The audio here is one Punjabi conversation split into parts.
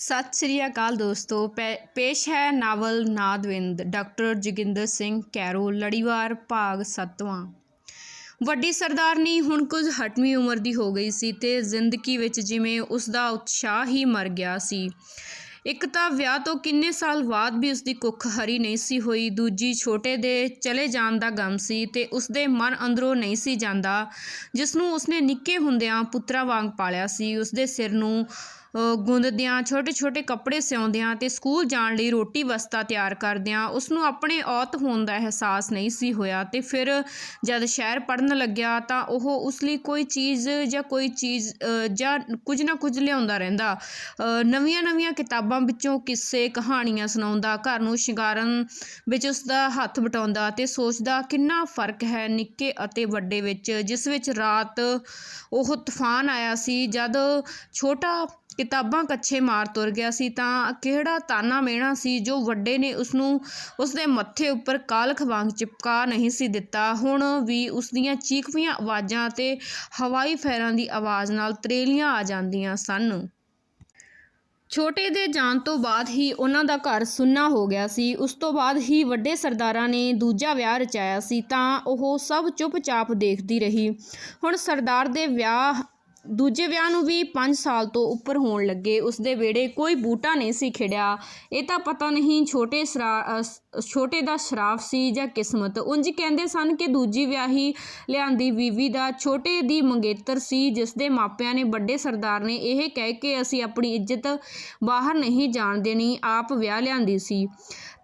ਸਤਿ ਸ੍ਰੀ ਅਕਾਲ ਦੋਸਤੋ, ਪੇ- ਪੇਸ਼ ਹੈ ਨਾਵਲ ਨਾਦਵਿੰਦ, ਡਾਕਟਰ ਜੋਗਿੰਦਰ ਸਿੰਘ ਕੈਰੋ, ਲੜੀਵਾਰ ਭਾਗ ਸੱਤਵਾਂ। ਵੱਡੀ ਸਰਦਾਰਨੀ ਹੁਣ ਕੁਝ ਹਟਵੀਂ ਉਮਰ ਦੀ ਹੋ ਗਈ ਸੀ ਤੇ ਜ਼ਿੰਦਗੀ ਵਿੱਚ ਜਿਵੇਂ ਉਸ ਦਾ ਉਤਸ਼ਾਹ ਹੀ ਮਰ ਗਿਆ ਸੀ। ਇੱਕ ਤਾਂ ਵਿਆਹ ਤੋਂ ਕਿੰਨੇ ਸਾਲ ਬਾਅਦ ਵੀ ਉਸ ਦੀ ਕੁੱਖ ਹਰੀ ਨਹੀਂ ਸੀ ਹੋਈ, ਦੂਜੀ ਛੋਟੇ ਦੇ ਚਲੇ ਜਾਣ ਦਾ ਗਮ ਸੀ ਤੇ ਉਸ ਦੇ ਮਨ ਅੰਦਰੋਂ ਨਹੀਂ ਸੀ ਜਾਂਦਾ ਜਿਸ ਨੂੰ ਉਸਨੇ ਨਿੱਕੇ ਹੁੰਦਿਆਂ ਪੁੱਤਰਾ ਵਾਂਗ ਪਾਲਿਆ ਸੀ। ਉਸ ਦੇ ਸਿਰ ਨੂੰ ਗੁੰਦਦਿਆਂ ਛੋਟੇ ਛੋਟੇ ਕੱਪੜੇ ਸਿਉਂਦਿਆਂ ਤੇ ਸਕੂਲ ਜਾਣ ਲਈ ਰੋਟੀ ਵਸਤਾ ਤਿਆਰ ਕਰਦਿਆਂ ਉਸ ਨੂੰ ਆਪਣੇ ਔਤ ਹੋਣ ਦਾ ਅਹਿਸਾਸ ਨਹੀਂ ਸੀ ਹੋਇਆ ਤੇ ਫਿਰ ਜਦ ਸ਼ਹਿਰ ਪੜਨ ਲੱਗਿਆ ਤਾਂ ਉਹ ਉਸ ਲਈ ਕੋਈ ਚੀਜ਼ ਜਾਂ ਕੋਈ ਚੀਜ਼ ਜਾਂ ਕੁਝ ਨਾ ਕੁਝ ਲਿਆਉਂਦਾ ਰਹਿੰਦਾ। ਨਵੀਆਂ ਨਵੀਆਂ ਕਿਤਾਬਾਂ ਵਿੱਚੋਂ ਕਿੱਸੇ, ਕਹਾਣੀਆਂ ਸੁਣਾਉਂਦਾ, ਘਰ ਨੂੰ ਸ਼ਿੰਗਾਰਨ ਵਿੱਚ ਉਸ ਦਾ ਹੱਥ ਵਟਾਉਂਦਾ ਤੇ ਸੋਚਦਾ ਕਿੰਨਾ ਫ਼ਰਕ ਹੈ ਨਿੱਕੇ ਅਤੇ ਵੱਡੇ ਵਿੱਚ, ਜਿਸ ਵਿੱਚ ਰਾਤ ਉਹ ਤੂਫਾਨ ਆਇਆ ਸੀ, ਜਦ ਛੋਟਾ ਕਿਤਾਬਾਂ ਕੱਛੇ ਮਾਰ ਤੁਰ ਗਿਆ ਸੀ ਤਾਂ ਕਿਹੜਾ ਤਾਨਾ ਮਿਹਣਾ ਸੀ ਜੋ ਵੱਡੇ ਨੇ ਉਸ ਨੂੰ ਉਸ ਦੇ ਮੱਥੇ ਉੱਪਰ ਕਾਲਖ ਵਾਂਗ ਚਿਪਕਾ ਨਹੀਂ ਸੀ ਦਿੱਤਾ। ਹੁਣ ਵੀ ਉਸ ਦੀਆਂ ਚੀਖਵੀਆਂ ਆਵਾਜ਼ਾਂ ਤੇ ਹਵਾਈ ਫੈਰਾਂ ਦੀ ਆਵਾਜ਼ ਨਾਲ ਤਰੇਲੀਆਂ ਆ ਜਾਂਦੀਆਂ ਸਨ। ਛੋਟੇ ਦੇ ਜਾਣ ਤੋਂ ਬਾਅਦ ਹੀ ਉਹਨਾਂ ਦਾ ਘਰ ਸੁੰਨਾ ਹੋ ਗਿਆ ਸੀ। ਉਸ ਤੋਂ ਬਾਅਦ ਹੀ ਵੱਡੇ ਸਰਦਾਰਾਂ ਨੇ ਦੂਜਾ ਵਿਆਹ ਰਚਾਇਆ ਸੀ ਤਾਂ ਉਹ ਸਭ ਚੁੱਪਚਾਪ ਦੇਖਦੀ ਰਹੀ। ਹੁਣ ਸਰਦਾਰ ਦੇ ਵਿਆਹ ਦੂਜੇ ਵਿਆਹ ਨੂੰ ਵੀ 5 ਸਾਲ ਤੋਂ ਉੱਪਰ ਹੋਣ ਲੱਗੇ। ਉਸ ਦੇ ਵਿਹੜੇ ਕੋਈ ਬੂਟਾ ਨਹੀਂ ਸੀ ਖਿੜਿਆ। ਇਹ ਤਾਂ ਪਤਾ ਨਹੀਂ ਛੋਟੇ ਸਰਾ ਛੋਟੇ ਦਾ ਸ਼ਰਾਫ ਸੀ ਜਾਂ ਕਿਸਮਤ। ਉਂਝ ਕਹਿੰਦੇ ਸਨ ਕਿ ਦੂਜੀ ਵਿਆਹੀ ਲਿਆਂਦੀ ਬੀਵੀ ਦਾ ਛੋਟੇ ਦੀ ਮੰਗੇਤਰ ਸੀ, ਜਿਸ ਦੇ ਮਾਪਿਆਂ ਨੇ ਵੱਡੇ ਸਰਦਾਰ ਨੇ ਇਹ ਕਹਿ ਕੇ ਅਸੀਂ ਆਪਣੀ ਇੱਜ਼ਤ ਬਾਹਰ ਨਹੀਂ ਜਾਣ ਦੇਣੀ, ਆਪ ਵਿਆਹ ਲਿਆਂਦੀ ਸੀ।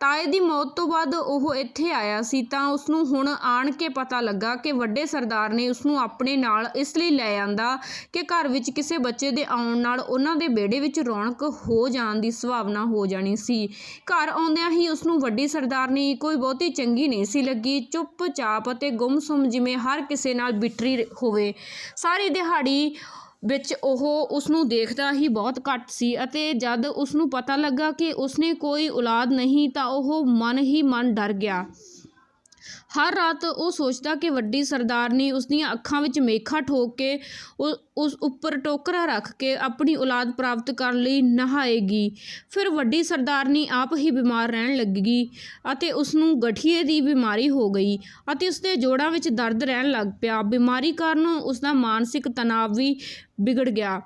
ਤਾਏ ਦੀ ਮੌਤ ਤੋਂ ਬਾਅਦ ਉਹ ਇੱਥੇ ਆਇਆ ਸੀ ਤਾਂ ਉਸ ਨੂੰ ਹੁਣ ਆਣ ਕੇ ਪਤਾ ਲੱਗਾ ਕਿ ਵੱਡੇ ਸਰਦਾਰ ਨੇ ਉਸ ਨੂੰ ਆਪਣੇ ਨਾਲ ਇਸ ਲਈ ਲੈ ਆਂਦਾ ਕਿ ਘਰ ਵਿੱਚ ਕਿਸੇ ਬੱਚੇ ਦੇ ਆਉਣ ਨਾਲ ਉਹਨਾਂ ਦੇ ਬੇੜੇ ਵਿੱਚ ਰੌਣਕ ਹੋ ਜਾਣ ਦੀ ਸੰਭਾਵਨਾ ਹੋ ਜਾਣੀ ਸੀ। ਘਰ ਆਉਂਦਿਆਂ ਹੀ ਉਸ ਨੂੰ ਵੱਡੀ ਸਰਦਾਰਨੀ ਕੋਈ ਬਹੁਤੀ ਚੰਗੀ ਨਹੀਂ ਸੀ ਲੱਗੀ। ਚੁੱਪਚਾਪ ਅਤੇ ਗੁੰਮਸੁੰਮ ਜਿਵੇਂ ਹਰ ਕਿਸੇ ਨਾਲ ਬਿਟਰੀ ਹੋਵੇ। ਸਾਰੀ ਦਿਹਾੜੀ ਵਿੱਚ ਉਹ ਉਸ ਨੂੰ ਦੇਖਦਾ ਹੀ ਬਹੁਤ ਘੱਟ ਸੀ ਅਤੇ ਜਦ ਉਸ ਨੂੰ ਪਤਾ ਲੱਗਾ ਕਿ ਉਸਨੇ ਕੋਈ ਔਲਾਦ ਨਹੀਂ ਤਾਂ ਉਹ ਮਨ ਹੀ ਮਨ ਡਰ ਗਿਆ। ਹਰ ਰਾਤ ਉਹ ਸੋਚਦਾ ਕਿ ਵੱਡੀ ਸਰਦਾਰਨੀ ਉਸ ਦੀਆਂ ਅੱਖਾਂ ਵਿੱਚ ਮੇਖਾ ਠੋਕ ਕੇ ਉਹ- ਉਸ ਉੱਪਰ ਟੋਕਰਾ ਰੱਖ ਕੇ ਆਪਣੀ ਔਲਾਦ ਪ੍ਰਾਪਤ ਕਰਨ ਲਈ ਨਹਾਏਗੀ। ਫਿਰ ਵੱਡੀ ਸਰਦਾਰਨੀ ਆਪ ਹੀ ਬਿਮਾਰ ਰਹਿਣ ਲੱਗੀ ਅਤੇ ਉਸ ਨੂੰ ਗਠੀਏ ਦੀ ਬਿਮਾਰੀ ਹੋ ਗਈ ਅਤੇ ਉਸ ਦੇ ਜੋੜਾਂ ਵਿੱਚ ਦਰਦ ਰਹਿਣ ਲੱਗ ਪਿਆ। ਬਿਮਾਰੀ ਕਾਰਨ ਉਸ ਦਾ ਮਾਨਸਿਕ ਤਣਾਅ ਵੀ ਵਿਗੜ ਗਿਆ।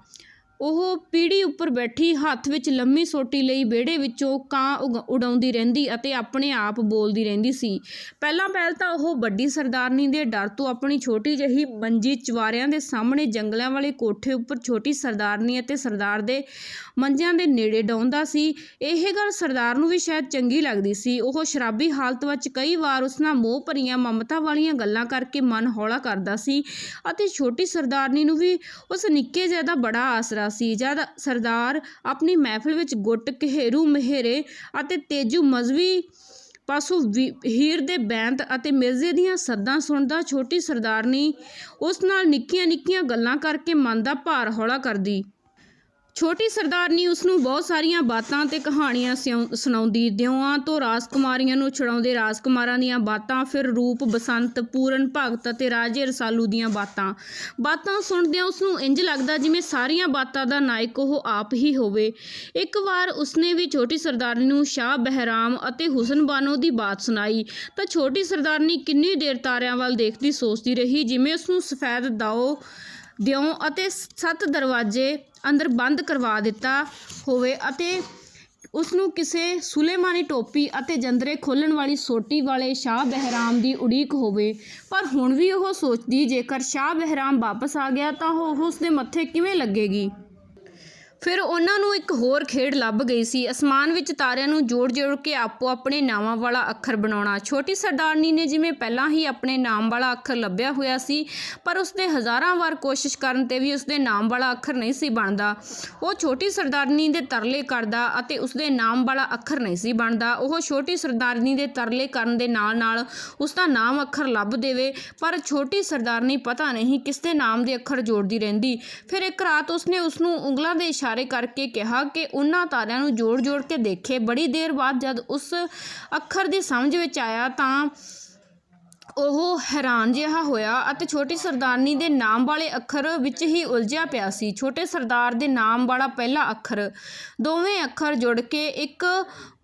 ਉਹ ਪੀੜ੍ਹੀ ਉੱਪਰ ਬੈਠੀ ਹੱਥ ਵਿੱਚ ਲੰਮੀ ਸੋਟੀ ਲਈ ਵਿਹੜੇ ਵਿੱਚੋਂ ਕਾਂ ਉਗ- ਉਡਾਉਂਦੀ ਰਹਿੰਦੀ ਅਤੇ ਆਪਣੇ ਆਪ ਬੋਲਦੀ ਰਹਿੰਦੀ ਸੀ। ਪਹਿਲਾਂ ਪਹਿਲ ਤਾਂ ਉਹ ਵੱਡੀ ਸਰਦਾਰਨੀ ਦੇ ਡਰ ਤੋਂ ਆਪਣੀ ਛੋਟੀ ਜਿਹੀ ਮੰਜੀ ਚਵਾਰਿਆਂ ਦੇ ਸਾਹਮਣੇ ਜੰਗਲਾਂ ਵਾਲੇ ਕੋਠੇ ਉੱਪਰ ਛੋਟੀ ਸਰਦਾਰਨੀ ਅਤੇ ਸਰਦਾਰ ਦੇ ਮੰਜਿਆਂ ਦੇ ਨੇੜੇ ਡਾਉਂਦਾ ਸੀ। ਇਹ ਗੱਲ ਸਰਦਾਰ ਨੂੰ ਵੀ ਸ਼ਾਇਦ ਚੰਗੀ ਲੱਗਦੀ ਸੀ। ਉਹ ਸ਼ਰਾਬੀ ਹਾਲਤ ਵਿੱਚ ਕਈ ਵਾਰ ਉਸ ਨਾਲ ਮੋਹ ਭਰੀਆਂ ਮਮਤਾ ਵਾਲੀਆਂ ਗੱਲਾਂ ਕਰਕੇ ਮਨ ਹੌਲਾ ਕਰਦਾ ਸੀ ਅਤੇ ਛੋਟੀ ਸਰਦਾਰਨੀ ਨੂੰ ਵੀ ਉਸ ਨਿੱਕੇ ਜਿਹੇ ਦਾ ਬੜਾ ਆਸਰਾ ਸੀ। ਜਦ ਸਰਦਾਰ ਆਪਣੀ ਮਹਿਫਿਲ ਵਿੱਚ ਗੁੱਟ, ਘੇਰੂ, ਮਹੇਰੇ ਅਤੇ ਤੇਜੂ ਮਜ਼ਵੀ ਪਾਸੋਂ ਵੀ- ਹੀਰ ਦੇ ਬੈਂਤ ਅਤੇ ਮਿਰਜ਼ੇ ਦੀਆਂ ਸੱਦਾਂ ਸੁਣਦਾ ਛੋਟੀ ਸਰਦਾਰਨੀ ਉਸ ਨਾਲ ਨਿੱਕੀਆਂ ਨਿੱਕੀਆਂ ਗੱਲਾਂ ਕਰਕੇ ਮਨ ਦਾ ਭਾਰ ਹੌਲਾ ਕਰਦੀ। ਛੋਟੀ ਸਰਦਾਰਨੀ ਉਸ ਨੂੰ ਬਹੁਤ ਸਾਰੀਆਂ ਬਾਤਾਂ ਤੇ ਕਹਾਣੀਆਂ ਸਿਉਂ- ਸੁਣਾਉਂਦੀ ਦਿਉਆਂ ਤੋਂ ਰਾਜਕੁਮਾਰੀਆਂ ਨੂੰ ਛੁਡਾਉਂਦੇ ਰਾਜਕੁਮਾਰਾਂ ਦੀਆਂ ਬਾਤਾਂ, ਫਿਰ ਰੂਪ, ਬਸੰਤ, ਪੂਰਨ, ਭਗਤ ਅਤੇ ਰਾਜੇ ਰਸਾਲੂ ਦੀਆਂ ਬਾਤਾਂ। ਬਾਤਾਂ ਸੁਣਦਿਆਂ ਉਸ ਨੂੰ ਇੰਜ ਲੱਗਦਾ ਜਿਵੇਂ ਸਾਰੀਆਂ ਬਾਤਾਂ ਦਾ ਨਾਇਕ ਉਹ ਆਪ ਹੀ ਹੋਵੇ। ਇੱਕ ਵਾਰ ਉਸਨੇ ਵੀ ਛੋਟੀ ਸਰਦਾਰਨੀ ਨੂੰ ਸ਼ਾਹ ਬਹਿਰਾਮ ਅਤੇ ਹੁਸਨ ਬਾਨੋ ਦੀ ਬਾਤ ਸੁਣਾਈ, ਤਾਂ ਛੋਟੀ ਸਰਦਾਰਨੀ ਕਿੰਨੀ ਦੇਰ ਤਾਰਿਆਂ ਵੱਲ ਦੇਖਦੀ, ਸੋਚਦੀ ਰਹੀ, ਜਿਵੇਂ ਉਸ ਨੂੰ ਸਫੈਦ ਦਾਓ ਦਿਓ ਅਤੇ ਸੱਤ ਦਰਵਾਜ਼ੇ ਅੰਦਰ ਬੰਦ ਕਰਵਾ ਦਿੱਤਾ ਹੋਵੇ ਅਤੇ ਉਸ ਨੂੰ ਕਿਸੇ ਸੁਲੇਮਾਨੀ ਟੋਪੀ ਅਤੇ ਜੰਦਰੇ ਖੋਲਣ ਵਾਲੀ ਸੋਟੀ ਵਾਲੇ ਸ਼ਾਹ ਬਹਿਰਾਮ ਦੀ ਉਡੀਕ ਹੋਵੇ। ਪਰ ਹੁਣ ਵੀ ਉਹ ਸੋਚਦੀ, ਜੇਕਰ ਸ਼ਾਹ ਬਹਿਰਾਮ ਵਾਪਸ ਆ ਗਿਆ ਤਾਂ ਉਹ ਉਸ ਦੇ ਮੱਥੇ ਕਿਵੇਂ ਲੱਗੇਗੀ? ਫਿਰ ਉਹਨਾਂ ਨੂੰ ਇੱਕ ਹੋਰ ਖੇਡ ਲੱਭ ਗਈ ਸੀ। ਅਸਮਾਨ ਵਿੱਚ ਤਾਰਿਆਂ ਨੂੰ ਜੋੜ-ਜੋੜ ਕੇ ਆਪੋ ਆਪਣੇ ਨਾਵਾਂ ਵਾਲਾ ਅੱਖਰ ਬਣਾਉਣਾ। ਛੋਟੀ ਸਰਦਾਰਨੀ ਨੇ ਜਿਵੇਂ ਪਹਿਲਾਂ ਹੀ ਆਪਣੇ ਨਾਮ ਵਾਲਾ ਅੱਖਰ ਲੱਭਿਆ ਹੋਇਆ ਸੀ, ਪਰ ਉਸਦੇ ਹਜ਼ਾਰਾਂ ਵਾਰ ਕੋਸ਼ਿਸ਼ ਕਰਨ ਤੇ ਵੀ ਉਸਦੇ ਨਾਮ ਵਾਲਾ ਅੱਖਰ ਨਹੀਂ ਸੀ ਬਣਦਾ। ਉਹ ਛੋਟੀ ਸਰਦਾਰਨੀ ਦੇ ਤਰਲੇ ਕਰਦਾ ਅਤੇ ਉਸਦੇ ਨਾਮ ਵਾਲਾ ਅੱਖਰ ਨਹੀਂ ਸੀ ਬਣਦਾ। ਉਹ ਛੋਟੀ ਸਰਦਾਰਨੀ ਦੇ ਤਰਲੇ ਕਰਨ ਦੇ ਨਾਲ-ਨਾਲ ਉਸਦਾ ਨਾਮ ਅੱਖਰ ਲੱਭ ਦੇਵੇ, ਪਰ ਛੋਟੀ ਸਰਦਾਰਨੀ ਪਤਾ ਨਹੀਂ ਕਿਸ ਦੇ ਨਾਮ ਦੇ ਅੱਖਰ ਜੋੜਦੀ ਰਹਿੰਦੀ। ਫਿਰ ਇੱਕ ਰਾਤ ਉਸਨੇ ਉਸ ਨੂੰ ਉਂਗਲਾਂ ਦੇ ਇਸ਼ਾਰੇ ਕਰਕੇ ਕਿਹਾ ਕਿ ਉਹਨਾਂ ਤਾਰਿਆਂ ਨੂੰ ਜੋੜ-ਜੋੜ ਕੇ ਦੇਖੇ। ਬੜੀ ਦੇਰ ਬਾਅਦ ਜਦ ਉਸ ਅੱਖਰ ਦੀ ਸਮਝ ਵਿੱਚ ਆਇਆ ਤਾਂ ਉਹ ਹੈਰਾਨ ਜਿਹਾ ਹੋਇਆ ਅਤੇ ਛੋਟੀ ਸਰਦਾਰਨੀ ਦੇ ਨਾਮ ਵਾਲੇ ਅੱਖਰ ਵਿੱਚ ਹੀ ਉਲਝਿਆ ਪਿਆ ਸੀ। ਛੋਟੇ ਸਰਦਾਰ ਦੇ ਨਾਮ ਵਾਲਾ ਪਹਿਲਾ ਅੱਖਰ। ਦੋਵੇਂ ਅੱਖਰ ਜੁੜ ਕੇ ਇੱਕ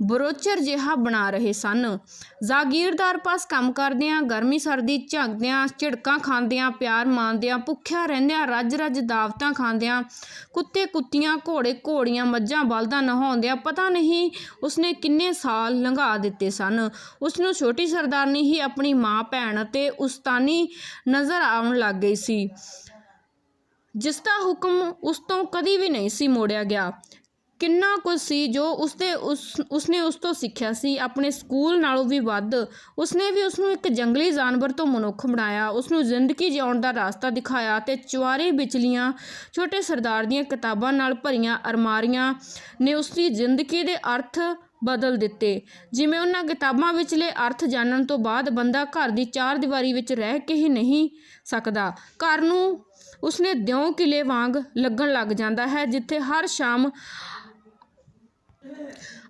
ਬਰੋਚਰ ਜਿਹਾ ਬਣਾ ਰਹੇ ਸਨ। ਜਾਗੀਰਦਾਰ ਪਾਸ ਕੰਮ ਕਰਦਿਆਂ, ਗਰਮੀ ਸਰਦੀ ਝੱਗਦਿਆਂ ਝਿੜਕਾਂ ਖਾਂਦਿਆਂ, ਪਿਆਰ ਮਾਣਦਿਆਂ, ਭੁੱਖਿਆ ਰਹਿੰਦਿਆਂ ਰੱਜ ਰੱਜ ਦਾਵਤਾਂ ਖਾਂਦਿਆਂ ਕੁੱਤੇ ਕੁੱਤੀਆਂ ਘੋੜੇ ਘੋੜੀਆਂ ਮੱਝਾਂ ਬਲਦਾਂ ਨਹਾਉਂਦਿਆਂ, ਪਤਾ ਨਹੀਂ ਉਸਨੇ ਕਿੰਨੇ ਸਾਲ ਲੰਘਾ ਦਿੱਤੇ ਸਨ। ਉਸਨੂੰ ਛੋਟੀ ਸਰਦਾਰਨੀ ਹੀ ਆਪਣੀ ਮਾਂ, ਭੈਣ ਅਤੇ ਉਸਤਾਨੀ ਨਜ਼ਰ ਆਉਣ ਲੱਗ ਗਈ ਸੀ। ਜਿਸ ਦਾ ਹੁਕਮ ਉਸ ਤੋਂ ਕਦੀ ਵੀ ਨਹੀਂ ਸੀ ਮੋੜਿਆ ਗਿਆ। ਕਿੰਨਾ ਕੁਝ ਸੀ ਜੋ ਉਸਦੇ ਉਸ, ਉਸਨੇ ਉਸ ਤੋਂ ਸਿੱਖਿਆ ਸੀ, ਆਪਣੇ ਸਕੂਲ ਨਾਲੋਂ ਵੀ ਵੱਧ। ਉਸਨੇ ਵੀ ਉਸਨੂੰ ਇੱਕ ਜੰਗਲੀ ਜਾਨਵਰ ਤੋਂ ਮਨੁੱਖ ਬਣਾਇਆ। ਉਸਨੂੰ ਜ਼ਿੰਦਗੀ ਜਿਉਣ ਦਾ ਰਸਤਾ ਦਿਖਾਇਆ ਤੇ ਚੁਆਰੇ ਵਿਚਲੀਆਂ ਛੋਟੇ ਸਰਦਾਰ ਦੀਆਂ ਕਿਤਾਬਾਂ ਨਾਲ ਭਰੀਆਂ ਅਰਮਾਰੀਆਂ ਨੇ ਉਸਦੀ ਜ਼ਿੰਦਗੀ ਦੇ ਅਰਥ ਬਦਲ ਦਿੱਤੇ। ਜਿਵੇਂ ਉਹਨਾਂ ਕਿਤਾਬਾਂ ਵਿਚਲੇ ਅਰਥ ਜਾਣਨ ਤੋਂ ਬਾਅਦ ਬੰਦਾ ਘਰ ਦੀ ਚਾਰ ਦੀਵਾਰੀ ਵਿੱਚ ਰਹਿ ਕੇ ਹੀ ਨਹੀਂ ਸਕਦਾ। ਘਰ ਨੂੰ ਉਸਨੇ ਦਿਉ ਕਿਲੇ ਵਾਂਗ ਲੱਗਣ ਲੱਗ ਜਾਂਦਾ ਹੈ, ਜਿੱਥੇ ਹਰ ਸ਼ਾਮ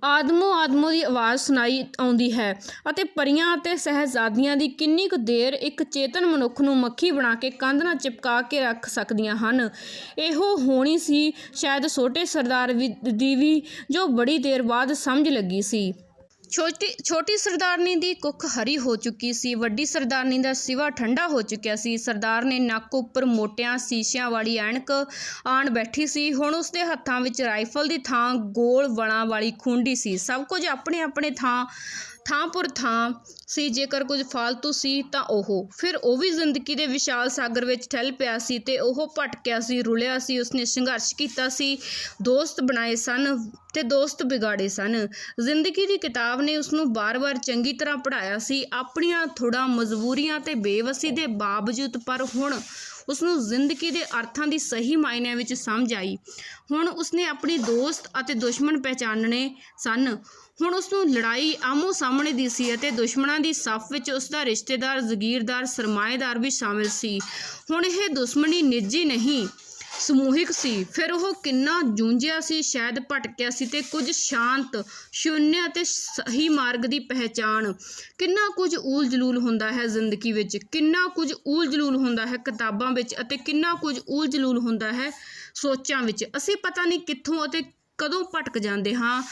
ਆਦਮੋ ਆਦਮੋ ਦੀ ਆਵਾਜ਼ ਸੁਣਾਈ ਆਉਂਦੀ ਹੈ ਅਤੇ ਪਰੀਆਂ ਅਤੇ ਸਹਿਜ਼ਾਦੀਆਂ ਦੀ ਕਿੰਨੀ ਕੁ ਦੇਰ ਇੱਕ ਚੇਤਨ ਮਨੁੱਖ ਨੂੰ ਮੱਖੀ ਬਣਾ ਕੇ ਕੰਧ ਨਾਲ ਚਿਪਕਾ ਕੇ ਰੱਖ ਸਕਦੀਆਂ ਹਨ। ਇਹੋ ਹੋਣੀ ਸੀ ਸ਼ਾਇਦ ਛੋਟੇ ਸਰਦਾਰ ਵੀ- ਦੀ ਵੀ ਜੋ ਬੜੀ ਦੇਰ ਬਾਅਦ ਸਮਝ ਲੱਗੀ ਸੀ। ਛੋਟੀ ਛੋਟੀ ਸਰਦਾਰਨੀ ਦੀ ਕੁੱਖ ਹਰੀ ਹੋ ਚੁੱਕੀ ਸੀ, ਵੱਡੀ ਸਰਦਾਰਨੀ ਦਾ ਸਿਵਾ ਠੰਡਾ ਹੋ ਚੁੱਕਿਆ ਸੀ। ਸਰਦਾਰ ਨੇ ਨੱਕ ਉੱਪਰ ਮੋਟਿਆਂ, ਸੀਸਿਆਂ ਵਾਲੀ ਐਣਕ ਆਣ ਬੈਠੀ ਸੀ। ਹੁਣ ਉਸਦੇ ਹੱਥਾਂ ਵਿੱਚ ਰਾਈਫਲ ਦੀ ਥਾਂ, ਗੋਲ ਵਲਾਂ ਵਾਲੀ ਖੁੰਡੀ ਸੀ। ਸਭ ਕੁਝ ਆਪਣੇ ਆਪਣੇ ਥਾਂ ਥਾਂ ਪੁਰ ਥਾਂ ਸੀ, ਜੇਕਰ ਕੁਝ ਫਾਲਤੂ ਸੀ ਤਾਂ ਉਹ। ਫਿਰ ਉਹ ਵੀ ਜ਼ਿੰਦਗੀ ਦੇ ਵਿਸ਼ਾਲ ਸਾਗਰ ਵਿੱਚ ਠਹਿਲ ਪਿਆ ਸੀ ਤੇ ਉਹ ਭਟਕਿਆ ਸੀ, ਰੁਲਿਆ ਸੀ, ਉਸਨੇ ਸੰਘਰਸ਼ ਕੀਤਾ ਸੀ, ਦੋਸਤ ਬਣਾਏ ਸਨ ਤੇ ਦੋਸਤ ਵਿਗਾੜੇ ਸਨ। ਜ਼ਿੰਦਗੀ ਦੀ ਕਿਤਾਬ ਨੇ ਉਸਨੂੰ ਬਾਰ-ਬਾਰ ਚੰਗੀ ਤਰ੍ਹਾਂ ਪੜ੍ਹਾਇਆ ਸੀ, ਆਪਣੀਆਂ ਥੋੜ੍ਹਾ ਮਜਬੂਰੀਆਂ ਤੇ ਬੇਵਸੀ ਦੇ ਬਾਵਜੂਦ, ਪਰ ਹੁਣ ਉਸਨੂੰ ਜ਼ਿੰਦਗੀ ਦੇ ਅਰਥਾਂ ਦੀ ਸਹੀ ਮਾਇਨਿਆਂ ਵਿੱਚ ਸਮਝ ਆਈ। ਹੁਣ ਉਸਨੇ ਆਪਣੇ ਦੋਸਤ ਅਤੇ ਦੁਸ਼ਮਣ ਪਹਿਚਾਨਣੇ ਸਨ। ਹੁਣ ਉਸਨੂੰ ਲੜਾਈ ਆਮੋ ਸਾਹਮਣੇ ਦੀ ਸੀ ਅਤੇ ਦੁਸ਼ਮਣਾਂ ਦੀ ਸੱਫ ਵਿੱਚ ਉਸਦਾ ਰਿਸ਼ਤੇਦਾਰ, ਜ਼ਗੀਰਦਾਰ, ਸਰਮਾਏਦਾਰ ਵੀ ਸ਼ਾਮਿਲ ਸੀ। ਹੁਣ ਇਹ ਦੁਸ਼ਮਣੀ ਨਿੱਜੀ ਨਹੀਂ ਸਮੂਹਿਕ ਸੀ। ਫਿਰ ਉਹ ਕਿੰਨਾ ਜੂਝਿਆ ਸੀ, ਸ਼ਾਇਦ ਭਟਕਿਆ ਸੀ ਤੇ ਕੁਝ ਸ਼ਾਂਤ, ਸ਼ੂਨਿਆ ਅਤੇ ਸਹੀ ਮਾਰਗ ਦੀ ਪਹਿਚਾਣ। ਕਿੰਨਾ ਕੁਝ ਊਲ ਜਲੂਲ ਹੁੰਦਾ ਹੈ ਜ਼ਿੰਦਗੀ ਵਿੱਚ, ਕਿੰਨਾ ਕੁਝ ਊਲ ਜਲੂਲ ਹੁੰਦਾ ਹੈ ਕਿਤਾਬਾਂ ਵਿੱਚ ਅਤੇ ਕਿੰਨਾ ਕੁਝ ਊਲ ਜਲੂਲ ਹੁੰਦਾ ਹੈ ਸੋਚਾਂ ਵਿੱਚ। ਅਸੀਂ ਪਤਾ ਨਹੀਂ ਕਿੱਥੋਂ ਅਤੇ ਕਦੋਂ ਭਟਕ ਜਾਂਦੇ ਹਾਂ।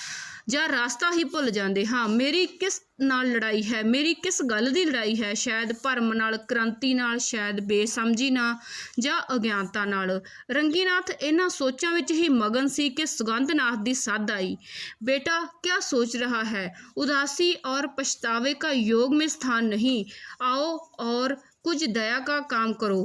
ਜਾਂ ਰਾਸਤਾ ਹੀ ਭੁੱਲ ਜਾਂਦੇ ਹਾਂ ਮੇਰੀ ਕਿਸ ਨਾਲ ਲੜਾਈ ਹੈ ਮੇਰੀ ਕਿਸ ਗੱਲ ਦੀ ਲੜਾਈ ਹੈ ਸ਼ਾਇਦ ਭਰਮ ਨਾਲ ਕ੍ਰਾਂਤੀ ਨਾਲ ਸ਼ਾਇਦ ਬੇਸਮਝੀ ਨਾਲ ਜਾਂ ਅਗਿਆਨਤਾ ਨਾਲ ਰੰਗੀਨਾਥ ਇਹਨਾਂ ਸੋਚਾਂ ਵਿੱਚ ਹੀ ਮਗਨ ਸੀ ਕਿ ਸੁਗੰਧਨਾਥ ਦੀ ਸੱਦ ਆਈ बेटा क्या सोच रहा है उदासी और पछतावे का योग में स्थान नहीं आओ और कुछ दया का काम करो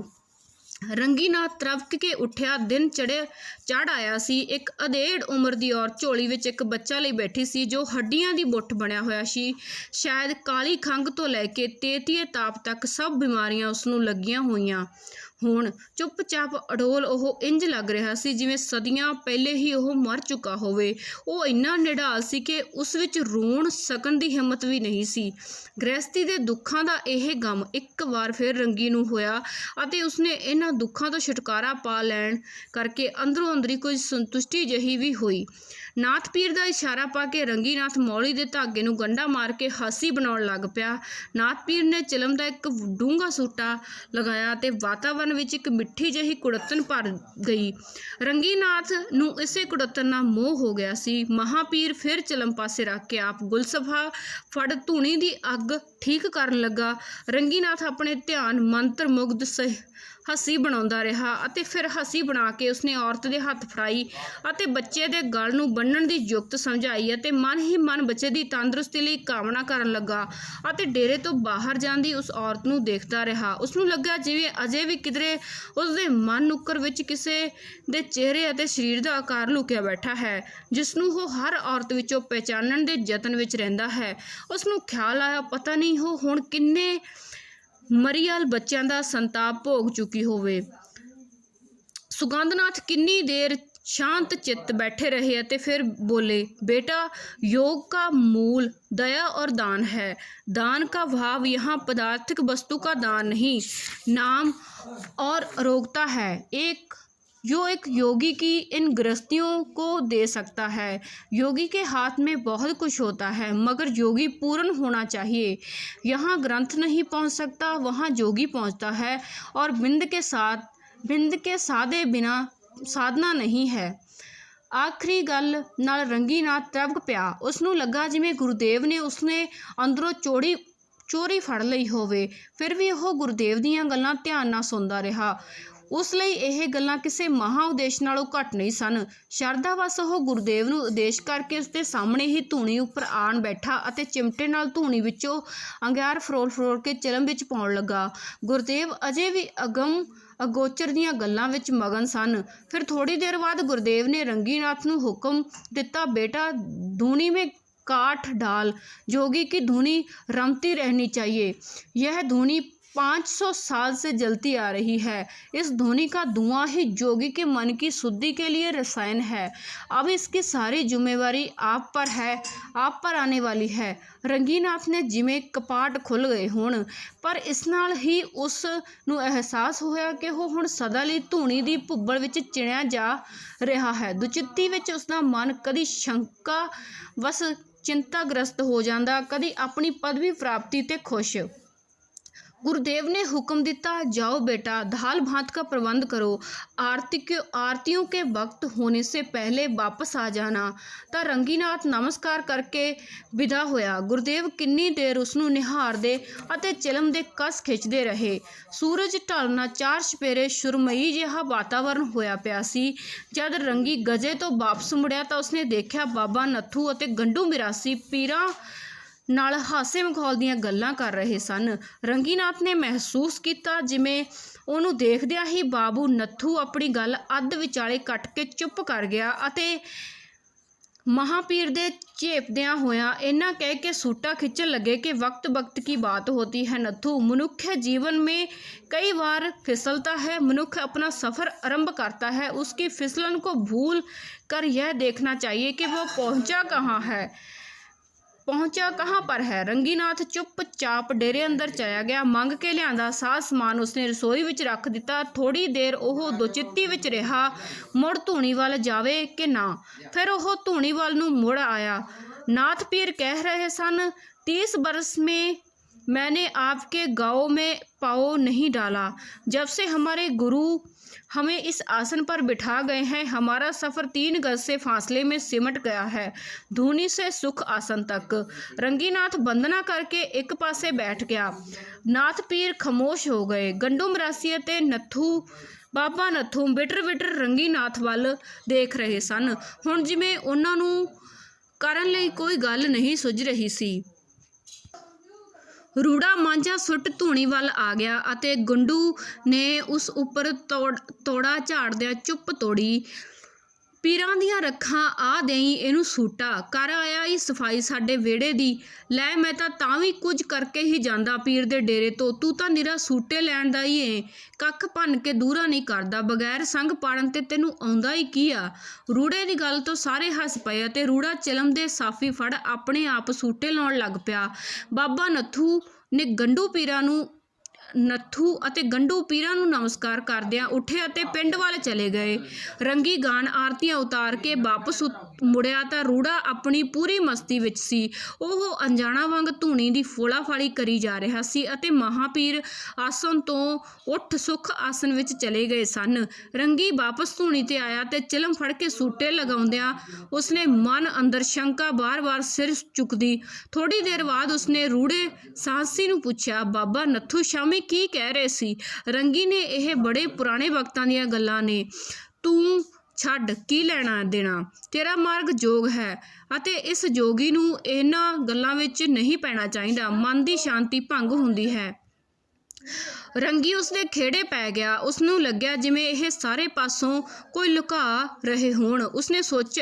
ਰੰਗੀਨਾਥ ਤਰਵਕ ਕੇ ਉੱਠਿਆ, ਦਿਨ ਚੜਿਆ ਚੜ ਆਇਆ ਸੀ। ਇੱਕ ਅਧੇੜ ਉਮਰ ਦੀ ਔਰਤ ਝੋਲੀ ਵਿੱਚ ਇੱਕ ਬੱਚਾ ਲਈ ਬੈਠੀ ਸੀ, ਜੋ ਹੱਡੀਆਂ ਦੀ ਮੁੱਠ ਬਣਿਆ ਹੋਇਆ ਸੀ। ਸ਼ਾਇਦ ਕਾਲੀ ਖੰਘ ਤੋਂ ਲੈ ਕੇ ਤੇਤੀਏ ਤਾਪ ਤੱਕ ਸਭ ਬਿਮਾਰੀਆਂ ਉਸ ਨੂੰ ਲੱਗੀਆਂ ਹੋਈਆਂ। ਹੁਣ ਚੁੱਪਚਾਪ ਅਡੋਲ ਉਹ ਇੰਜ ਲੱਗ ਰਿਹਾ ਸੀ ਜਿਵੇਂ ਸਦੀਆਂ ਪਹਿਲੇ ਹੀ ਉਹ ਮਰ ਚੁੱਕਾ ਹੋਵੇ। ਉਹ ਇੰਨਾ ਨਿਢਾਲ ਸੀ ਕਿ ਉਸ ਵਿੱਚ ਰੋਣ ਸਕਣ ਦੀ ਹਿੰਮਤ ਵੀ ਨਹੀਂ ਸੀ। ਗ੍ਰਹਿਸਤੀ ਦੇ ਦੁੱਖਾਂ ਦਾ ਇਹ ਗਮ ਇੱਕ ਵਾਰ ਫਿਰ ਰੰਗੀ ਨੂੰ ਹੋਇਆ ਅਤੇ ਉਸਨੇ ਇਹਨਾਂ ਦੁੱਖਾਂ ਤੋਂ ਛੁਟਕਾਰਾ ਪਾ ਲੈਣ ਕਰਕੇ ਅੰਦਰੋਂ ਅੰਦਰੀ ਕੁਝ ਸੰਤੁਸ਼ਟੀ ਜਹੀ ਵੀ ਹੋਈ। ਨਾਥ ਪੀਰ ਦਾ ਇਸ਼ਾਰਾ ਪਾ ਕੇ ਰੰਗੀਨਾਥ ਮੌਲੀ ਦੇ ਧਾਗੇ ਨੂੰ ਗੰਢਾ ਮਾਰ ਕੇ ਹਾਸੀ ਬਣਾਉਣ ਲੱਗ ਪਿਆ। ਨਾਥ ਪੀਰ ਨੇ ਚਿਲਮ ਦਾ ਇੱਕ ਡੂੰਘਾ ਸੂਟਾ ਲਗਾਇਆ ਤੇ ਵਾਤਾਵਰਣ ਵਿੱਚ ਇੱਕ ਮਿੱਠੀ ਜਿਹੀ ਕੁੜੱਤਨ ਭਰ ਗਈ। ਰੰਗੀਨਾਥ ਨੂੰ ਇਸੇ ਕੁੜੱਤਨ ਨਾਲ ਮੋਹ ਹੋ ਗਿਆ ਸੀ। ਮਹਾਪੀਰ ਫਿਰ ਚਲਮ ਪਾਸੇ ਰੱਖ ਕੇ ਆਪ ਗੁਲਸਫਾ ਫੜ ਧੂਣੀ ਦੀ ਅੱਗ ਠੀਕ ਕਰਨ ਲੱਗਾ। ਰੰਗੀਨਾਥ ਆਪਣੇ ਧਿਆਨ ਮੰਤਰ ਮੁਗਧ ਸਹਿ ਹੱਸੀ ਬਣਾਉਂਦਾ ਰਿਹਾ ਅਤੇ ਫਿਰ ਹੱਸੀ ਬਣਾ ਕੇ ਉਸਨੇ ਔਰਤ ਦੇ ਹੱਥ ਫੜਾਈ ਅਤੇ ਬੱਚੇ ਦੇ ਗਲ ਨੂੰ ਬੰਨਣ ਦੀ ਯੁਕਤ ਸਮਝਾਈ ਅਤੇ ਮਨ ਹੀ ਮਨ ਬੱਚੇ ਦੀ ਤੰਦਰੁਸਤੀ ਲਈ ਕਾਮਨਾ ਕਰਨ ਲੱਗਾ ਅਤੇ ਡੇਰੇ ਤੋਂ ਬਾਹਰ ਜਾਂਦੀ ਉਸ ਔਰਤ ਨੂੰ ਦੇਖਦਾ ਰਿਹਾ। ਉਸ ਨੂੰ ਲੱਗਾ ਜਿਵੇਂ ਅਜੇ ਵੀ ਕਿਧਰੇ ਉਸ ਦੇ ਮਨ ਨੁੱਕਰ ਵਿੱਚ ਕਿਸੇ ਦੇ ਚਿਹਰੇ ਅਤੇ ਸਰੀਰ ਦਾ ਆਕਾਰ ਲੁਕਿਆ ਬੈਠਾ ਹੈ ਜਿਸ ਨੂੰ ਉਹ ਹਰ ਔਰਤ ਵਿੱਚੋਂ ਪਹਿਚਾਨਣ ਦੇ ਯਤਨ ਵਿੱਚ ਰਹਿੰਦਾ ਹੈ। ਉਸ ਨੂੰ ਖਿਆਲ ਆਇਆ, ਪਤਾ ਨਹੀਂ ਉਹ ਹੁਣ ਕਿੰਨੇ ਮਰੀਆਲ ਬੱਚਿਆਂ ਦਾ ਸੰਤਾਪ ਭੋਗ ਚੁੱਕੀ ਹੋਵੇ ਸੁਗੰਧਨਾਥ ਕਿੰਨੀ ਦੇਰ शांत चित्त बैठे रहे ਅਤੇ फिर बोले बेटा योग का मूल दया और दान है दान का भाव यहाँ पदार्थिक वस्तु का दान नहीं नाम और अरोगता है एक जो एक योगी की इन गृहस्थियों को दे सकता है योगी के हाथ में बहुत कुछ होता है मगर योगी पूर्ण होना चाहिए यहाँ ग्रंथ नहीं पहुँच सकता वहाँ जोगी पहुँचता है और बिंद के साथ ਬਿੰਦ ਕੇ ਸਾਦੇ ਬਿਨਾ ਸਾਧਨਾ ਨਹੀਂ ਹੈ ਆਖਰੀ ਗੱਲ ਨਾਲ ਰੰਗੀ ਨਾਲ ਤ੍ਰਵਕ ਪਿਆ ਉਸ ਨੂੰ ਲੱਗਾ ਜਿਵੇਂ ਗੁਰਦੇਵ ਨੇ ਉਸਨੇ ਅੰਦਰੋਂ ਚੋੜੀ ਚੋਰੀ ਫੜ ਲਈ ਹੋਵੇ ਫਿਰ ਵੀ ਉਹ ਗੁਰਦੇਵ ਦੀਆਂ ਗੱਲਾਂ ਧਿਆਨ ਨਾਲ ਸੁਣਦਾ ਰਿਹਾ ਉਸ ਲਈ ਇਹ ਗੱਲਾਂ ਕਿਸੇ ਮਹਾ ਉਦੇਸ਼ ਨਾਲੋਂ ਘੱਟ ਨਹੀਂ ਸਨ ਸ਼ਰਧਾ ਵਸ ਉਹ ਗੁਰਦੇਵ ਨੂੰ ਉਦੇਸ਼ ਕਰਕੇ ਉਸ ਦੇ ਸਾਹਮਣੇ ਹੀ ਧੂਣੀ ਉੱਪਰ ਆਣ ਬੈਠਾ ਅਤੇ ਚਿਮਟੇ ਨਾਲ ਧੂਣੀ ਵਿੱਚੋਂ ਅੰਗਿਆਰ ਫਰੋਲ ਫਰੋਲ ਕੇ ਚਿਲਮ ਵਿੱਚ ਪਾਉਣ ਲੱਗਾ ਗੁਰਦੇਵ ਅਜੇ ਵੀ ਅਗਮ ਅਗੋਚਰ ਦੀਆਂ ਗੱਲਾਂ ਵਿੱਚ ਮਗਨ ਸਨ ਫਿਰ ਥੋੜੀ ਦੇਰ ਬਾਅਦ ਗੁਰਦੇਵ ਨੇ ਰੰਗੀਨਾਥ ਨੂੰ ਹੁਕਮ ਦਿੱਤਾ ਬੇਟਾ धूनी में काठ डाल जोगी की धुनी रमती रहनी चाहिए यह धुनी 500 साल से जलती आ रही है इस धुनी का धुआं ही जोगी के मन की शुद्धि के लिए रसायन है अब इसकी सारी जिम्मेवारी आप पर है आप पर आने वाली है ਰੰਗੀਨਾਥ ਨੇ ਜਿਵੇਂ ਕਪਾਟ ਖੁੱਲ ਗਏ ਹੋਣ ਪਰ ਇਸ ਨਾਲ ਹੀ ਉਸ ਨੂੰ ਅਹਿਸਾਸ ਹੋਇਆ ਕਿ ਉਹ ਹੁਣ ਸਦਾ ਲਈ ਧੂਣੀ ਦੀ ਭੁੱਬਲ ਵਿੱਚ ਚਿਣਿਆ ਜਾ ਰਿਹਾ ਹੈ ਦੁਚਿੱਤੀ ਵਿੱਚ ਉਸ ਦਾ ਮਨ ਕਦੀ ਸ਼ੰਕਾ ਵਸ ਚਿੰਤਾਗ੍ਰਸਤ ਹੋ ਜਾਂਦਾ ਕਦੀ ਆਪਣੀ ਪਦਵੀ ਪ੍ਰਾਪਤੀ ਤੇ ਖੁਸ਼ गुरुदेव ने हुक्म दिता जाओ बेटा दाल भात का प्रबंध करो आरती के आरतियों के वक्त होने से पहले वापस आ जाना ਤਾਂ ਰੰਗੀਨਾਥ ਨਮਸਕਾਰ ਕਰਕੇ ਵਿਦਾ ਹੋਇਆ ਗੁਰਦੇਵ ਕਿੰਨੀ ਦੇਰ ਉਸ ਨੂੰ ਨਿਹਾਰਦੇ ਅਤੇ ਚਿਲਮ ਦੇ ਕਸ ਖਿੱਚਦੇ ਰਹੇ ਸੂਰਜ ਢਲਣਾ ਚਾਰ ਛਪੇਰੇ ਸ਼ੁਰਮਈ ਜਿਹਾ ਵਾਤਾਵਰਣ ਹੋਇਆ ਪਿਆ ਸੀ ਜਦ ਰੰਗੀ ਗਜੇ ਤੋਂ ਵਾਪਸ ਮੁੜਿਆ ਤਾਂ ਉਸਨੇ ਦੇਖਿਆ ਬਾਬਾ ਨੱਥੂ ਅਤੇ ਗੰਡੂ ਮਿਰਾਸੀ ਪੀਰਾਂ ਨਾਲ ਹਾਸੇ ਮਖੌਲ ਦੀਆਂ ਗੱਲਾਂ ਕਰ ਰਹੇ ਸਨ ਰੰਗੀਨਾਥ ਨੇ ਮਹਿਸੂਸ ਕੀਤਾ ਜਿਵੇਂ ਉਹਨੂੰ ਦੇਖਦਿਆਂ ਹੀ ਬਾਬੂ ਨੱਥੂ ਆਪਣੀ ਗੱਲ ਅੱਧ ਵਿਚਾਲੇ ਕੱਟ ਕੇ ਚੁੱਪ ਕਰ ਗਿਆ ਅਤੇ ਮਹਾਪੀਰ ਦੇ ਝੇਪਦਿਆਂ ਹੋਇਆਂ ਇਹਨਾਂ ਕਹਿ ਕੇ ਸੂਟਾ ਖਿੱਚਣ ਲੱਗੇ ਕਿ ਵਕਤ ਵਕਤ की बात होती है नथु मनुष्य जीवन में कई बार फिसलता है मनुष्य अपना सफ़र आरंभ करता है उसकी फिसलन को भूल कर यह देखना चाहिए कि वो पहुंचा कहाँ है ਪਹੁੰਚਾ ਕਹਾਂ ਪਰ ਹੈ ਰੰਗੀਨਾਥ ਚੁੱਪਚਾਪ ਡੇਰੇ ਅੰਦਰ ਚਲਿਆ ਗਿਆ ਮੰਗ ਕੇ ਲਿਆਂਦਾ ਸਾਹ ਸਮਾਨ ਉਸਨੇ ਰਸੋਈ ਵਿੱਚ ਰੱਖ ਦਿੱਤਾ ਥੋੜੀ ਦੇਰ ਉਹ ਦੁਚਿੱਤੀ ਵਿੱਚ ਰਿਹਾ ਮੁੜ ਧੂਣੀ ਵੱਲ ਜਾਵੇ ਕਿ ਨਾ ਫਿਰ ਉਹ ਧੂਣੀ ਵੱਲ ਨੂੰ ਮੁੜ ਆਇਆ नाथ पीर कह रहे सन तीस बरस में मैंने आपके गांव में पाँव नहीं डाला जब से हमारे गुरु हमें इस आसन पर बिठा गए हैं हमारा सफ़र तीन गज से फासले में सिमट गया है धूनी से सुख आसन तक रंगीनाथ वंदना करके एक पासे बैठ गया नाथ पीर खामोश हो गए गंडू मरासी ਅਤੇ ਨੱਥੂ ਬਾਬਾ ਨੱਥੂ ਬਿਟਰ ਬਿਟਰ ਰੰਗੀਨਾਥ ਵੱਲ ਦੇਖ ਰਹੇ ਸਨ ਹੁਣ ਜਿਵੇਂ ਉਹਨਾਂ ਨੂੰ ਕਰਨ ਲਈ ਕੋਈ ਗੱਲ ਨਹੀਂ ਸੁੱਝ ਰਹੀ ਸੀ ਰੂੜਾ ਮਾਂਝਾ ਸੁੱਟ ਧੂਣੀ ਵੱਲ ਆ ਗਿਆ ਅਤੇ ਗੁੰਡੂ ਨੇ ਉਸ ਉੱਪਰ ਤੋੜ, ਤੋੜਾ ਝਾੜਦਿਆਂ ਚੁੱਪ ਤੋੜੀ। ਪੀਰਾਂ ਦੀਆਂ ਰੱਖਾਂ ਆ ਦੇਈ, ਇਹਨੂੰ ਸੂਟਾ। ਕਰ ਆਇਆ ਈ ਸਫ਼ਾਈ ਸਾਡੇ ਵਿਹੜੇ ਦੀ। ਲੈ ਮੈਂ ਤਾਂ ਤਾਂ ਵੀ ਕੁਝ ਕਰਕੇ ਹੀ ਜਾਂਦਾ ਪੀਰ ਦੇ ਡੇਰੇ ਤੋਂ। ਤੂੰ ਤਾਂ ਨਿਰਾ ਸੂਟੇ ਲੈਣ ਦਾ ਹੀ ਏ। ਕੱਖ ਭੰਨ ਕੇ ਦੂਰਾ ਨਹੀਂ ਕਰਦਾ। ਬਗੈਰ ਸੰਗ ਪਾੜਨ ਤੇ ਤੈਨੂੰ ਆਉਂਦਾ ਹੀ ਕੀ ਆ? ਰੂੜੇ ਦੀ ਗੱਲ ਤੋਂ ਸਾਰੇ ਹੱਸ ਪਏ ਅਤੇ ਰੂੜਾ ਚਲਮ ਦੇ ਸਾਫੀ ਫੜ ਆਪਣੇ ਆਪ ਸੂਟੇ ਲਾਉਣ ਲੱਗ ਪਿਆ। ਬਾਬਾ ਨੱਥੂ ਨੇ ਗੰਡੂ ਪੀਰਾਂ ਨੂੰ ਨੱਥੂ ਅਤੇ ਗੰਡੂ ਪੀਰਾਂ ਨੂੰ ਨਮਸਕਾਰ ਕਰਦਿਆਂ ਉੱਠੇ ਅਤੇ ਪਿੰਡ ਵੱਲ ਚਲੇ ਗਏ। ਰੰਗੀ ਗਾਨ ਆਰਤੀਆਂ ਉਤਾਰ ਕੇ ਵਾਪਸ ਮੁੜਿਆ ਤਾਂ ਰੂੜਾ ਆਪਣੀ ਪੂਰੀ ਮਸਤੀ ਵਿੱਚ ਸੀ। ਉਹ ਅਣਜਾਣਾ ਵਾਂਗ ਧੂਣੀ ਦੀ ਫੋਲਾ ਫਾਲੀ ਕਰੀ ਜਾ ਰਿਹਾ ਸੀ ਅਤੇ ਮਹਾਪੀਰ ਆਸਨ ਤੋਂ ਉੱਠ ਸੁਖ ਆਸਨ ਵਿੱਚ ਚਲੇ ਗਏ ਸਨ। ਰੰਗੀ ਵਾਪਸ ਧੂਣੀ ਤੇ ਆਇਆ ਤੇ ਚਿਲਮ ਫੜ ਕੇ ਸੂਟੇ ਲਗਾਉਂਦਿਆਂ ਉਸਨੇ ਮਨ ਅੰਦਰ ਸ਼ੰਕਾ ਬਾਰ-ਬਾਰ ਸਿਰ ਚੁੱਕਦੀ। ਥੋੜੀ ਦੇਰ ਬਾਅਦ ਉਸਨੇ ਰੂੜੇ ਸਾਹਸੀ ਨੂੰ ਪੁੱਛਿਆ, ਬਾਬਾ ਨੱਥੂ, ਸ਼ਾਮੀ ਕੀ ਕਹਿ ਰਹੇ ਸੀ? ਰੰਗੀ ਨੇ ਇਹ ਬੜੇ ਪੁਰਾਣੇ ਵਕਤਾਂ ਦੀਆਂ ਗੱਲਾਂ ਨੇ। ਤੂੰ ਛੱਡ ਕੀ ਲੈਣਾ ਦੇਣਾ? ਤੇਰਾ ਮਾਰਗ ਜੋਗ ਹੈ ਅਤੇ ਇਸ ਜੋਗੀ ਨੂੰ ਇਹਨਾਂ ਗੱਲਾਂ ਵਿੱਚ ਨਹੀਂ ਪੈਣਾ ਚਾਹੀਦਾ। ਮਨ ਦੀ ਸ਼ਾਂਤੀ ਭੰਗ ਹੁੰਦੀ ਹੈ। ਰੰਗੀ ਉਸਦੇ ਖੇੜੇ ਪੈ ਗਿਆ। ਉਸ ਨੂੰ ਲੱਗਿਆ ਜਿਵੇਂ ਇਹ ਸਾਰੇ ਪਾਸੋਂ ਕੋਈ ਲੁਕਾ ਰਹੇ ਹੋਣ। ਉਸਨੇ ਸੋਚ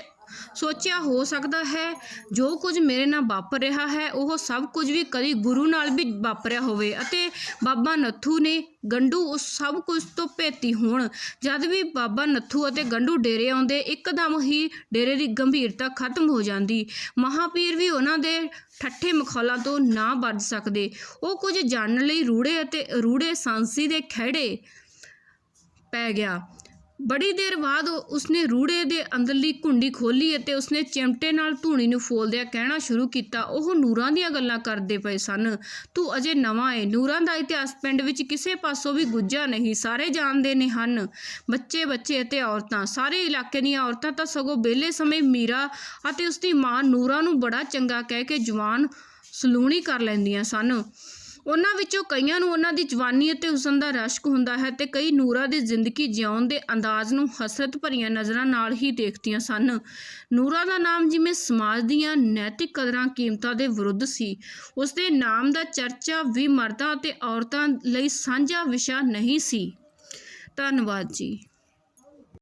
ਸੋਚਿਆ ਹੋ ਸਕਦਾ ਹੈ, ਜੋ ਕੁਝ ਮੇਰੇ ਨਾਲ ਵਾਪਰ ਰਿਹਾ ਹੈ, ਉਹ ਸਭ ਕੁਝ ਵੀ ਕਦੀ ਗੁਰੂ ਨਾਲ ਵੀ ਵਾਪਰਿਆ ਹੋਵੇ ਅਤੇ ਬਾਬਾ ਨੱਥੂ ਨੇ ਗੰਡੂ ਉਸ ਸਭ ਕੁਝ ਤੋਂ ਭੇਤੀ ਹੋਣ। ਜਦ ਵੀ ਬਾਬਾ ਨੱਥੂ ਅਤੇ ਗੰਡੂ ਡੇਰੇ ਆਉਂਦੇ, ਇੱਕਦਮ ਹੀ ਡੇਰੇ ਦੀ ਗੰਭੀਰਤਾ ਖਤਮ ਹੋ ਜਾਂਦੀ। ਮਹਾਪੀਰ ਵੀ ਉਹਨਾਂ ਦੇ ਠੱਠੇ ਮਖੌਲਾਂ ਤੋਂ ਨਾ ਬਚ ਸਕਦੇ। ਉਹ ਕੁਝ ਜਾਣਨ ਲਈ ਰੂੜੇ ਅਤੇ ਰੂੜੇ ਸਾਂਸੀ ਦੇ ਖਹਿੜੇ ਪੈ ਗਿਆ। ਬੜੀ ਦੇਰ ਬਾਅਦ ਉਹ- ਉਸਨੇ ਰੂੜੇ ਦੇ ਅੰਦਰਲੀ ਕੁੰਡੀ ਖੋਲੀ ਅਤੇ ਉਸਨੇ ਚਿਮਟੇ ਨਾਲ ਧੂਣੀ ਨੂੰ ਫੋਲਦਿਆਂ ਕਹਿਣਾ ਸ਼ੁਰੂ ਕੀਤਾ, ਉਹ ਨੂਰਾਂ ਦੀਆਂ ਗੱਲਾਂ ਕਰਦੇ ਪਏ ਸਨ। ਤੂੰ ਅਜੇ ਨਵਾਂ ਏ। ਨੂਰਾਂ ਦਾ ਇਤਿਹਾਸ ਪਿੰਡ ਵਿੱਚ ਕਿਸੇ ਪਾਸੋਂ ਵੀ ਗੁੱਝਾ ਨਹੀਂ। ਸਾਰੇ ਜਾਣਦੇ ਨੇ ਹਨ। ਬੱਚੇ ਬੱਚੇ ਅਤੇ ਔਰਤਾਂ। ਸਾਰੇ ਇਲਾਕੇ ਦੀਆਂ ਔਰਤਾਂ ਤਾਂ ਸਗੋਂ ਵਿਹਲੇ ਸਮੇਂ ਮੀਰਾ ਅਤੇ ਉਸਦੀ ਮਾਂ ਨੂਰਾਂ ਨੂੰ ਬੜਾ ਚੰਗਾ ਕਹਿ ਕੇ ਜਵਾਨ ਸਲੂਣੀ ਕਰ ਲੈਂਦੀਆਂ ਸਨ। ਉਹਨਾਂ ਵਿੱਚੋਂ ਕਈਆਂ ਨੂੰ ਉਹਨਾਂ ਦੀ ਜਵਾਨੀ ਅਤੇ ਹੁਸਨ ਦਾ ਰਸ਼ਕ ਹੁੰਦਾ ਹੈ ਤੇ ਕਈ ਨੂਰਾ ਦੀ ਜ਼ਿੰਦਗੀ ਜਿਉਣ ਦੇ ਅੰਦਾਜ਼ ਨੂੰ ਹਸਰਤ ਭਰੀਆਂ ਨਜ਼ਰਾਂ ਨਾਲ ਹੀ ਦੇਖਦੀਆਂ ਸਨ। ਨੂਰਾ ਦਾ ਨਾਮ ਜਿਵੇਂ ਸਮਾਜ ਦੀਆਂ ਨੈਤਿਕ ਕਦਰਾਂ ਕੀਮਤਾਂ ਦੇ ਵਿਰੁੱਧ ਸੀ। ਉਸ ਦੇ ਨਾਮ ਦਾ ਚਰਚਾ ਵੀ ਮਰਦਾਂ ਅਤੇ ਔਰਤਾਂ ਲਈ ਸਾਂਝਾ ਵਿਸ਼ਾ ਨਹੀਂ ਸੀ। ਧੰਨਵਾਦ ਜੀ।